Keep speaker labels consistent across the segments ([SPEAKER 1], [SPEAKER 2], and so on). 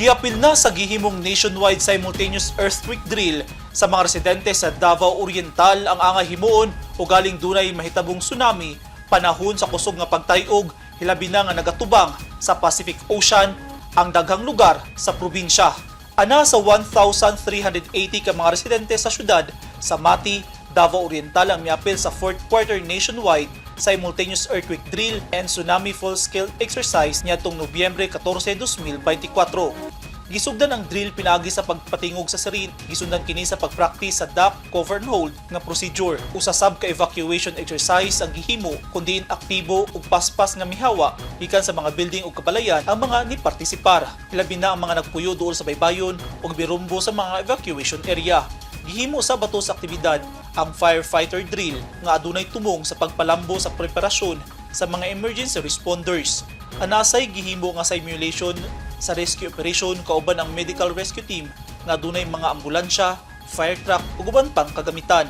[SPEAKER 1] Giapil na sa gihimong nationwide simultaneous earthquake drill sa mga residente sa Davao Oriental ang angay himuon o galing dunay mahitabong tsunami panahon sa kusog nga pagtayog hilabi na nga nagatubang sa Pacific Ocean ang daghang lugar sa probinsya. Ana sa 1,380 ka mga residente sa syudad sa Mati, Davao Oriental ang miapil sa fourth quarter nationwide simultaneous earthquake drill and tsunami full-scale exercise niadtong Nobyembre 14, 2024. Gisugdan ang drill pinaagi sa pagpatingog sa sarin, gisundan kini sa pagpractice sa duck, cover and hold nga procedure. Usasab ka evacuation exercise ang gihimo kundi aktibo ug paspas nga mihawa gikan sa mga building ug kabalayan ang mga ni partisipar. Labi na ang mga nagpuyo duol sa baybayon ug birumbo sa mga evacuation area. Gihimo sa bato sa aktibidad ang firefighter drill nga adunay tumong sa pagpalambo sa preparasyon sa mga emergency responders. Anasay gihimo nga simulation sa rescue operation kauban ang medical rescue team nga adunay mga ambulansya, fire truck ug uban pang kagamitan.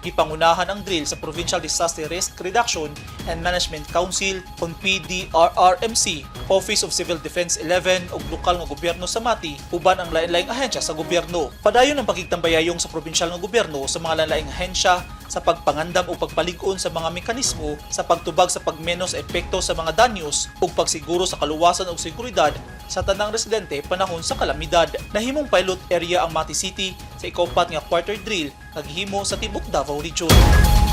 [SPEAKER 1] Gipangunahan ang drill sa Provincial Disaster Risk Reduction and Management Council on PDRRMC, Office of Civil Defense 11 ug lokal nga gobyerno sa Mati uban ang lain-laing ahensya sa gobyerno. Padayon ang pagkigtambayayong sa provincial nga gobyerno sa mga lain-laing ahensya sa pagpangandam o pagpalig-on sa mga mekanismo sa pagtubag sa pagmenos epekto sa mga danyos ug pagsiguro sa kaluwasan ug seguridad sa tanang residente panahon sa kalamidad. Nahimong pilot area ang Mati City sa ikopat nga quarter drill naghimo sa tibok Davao Region.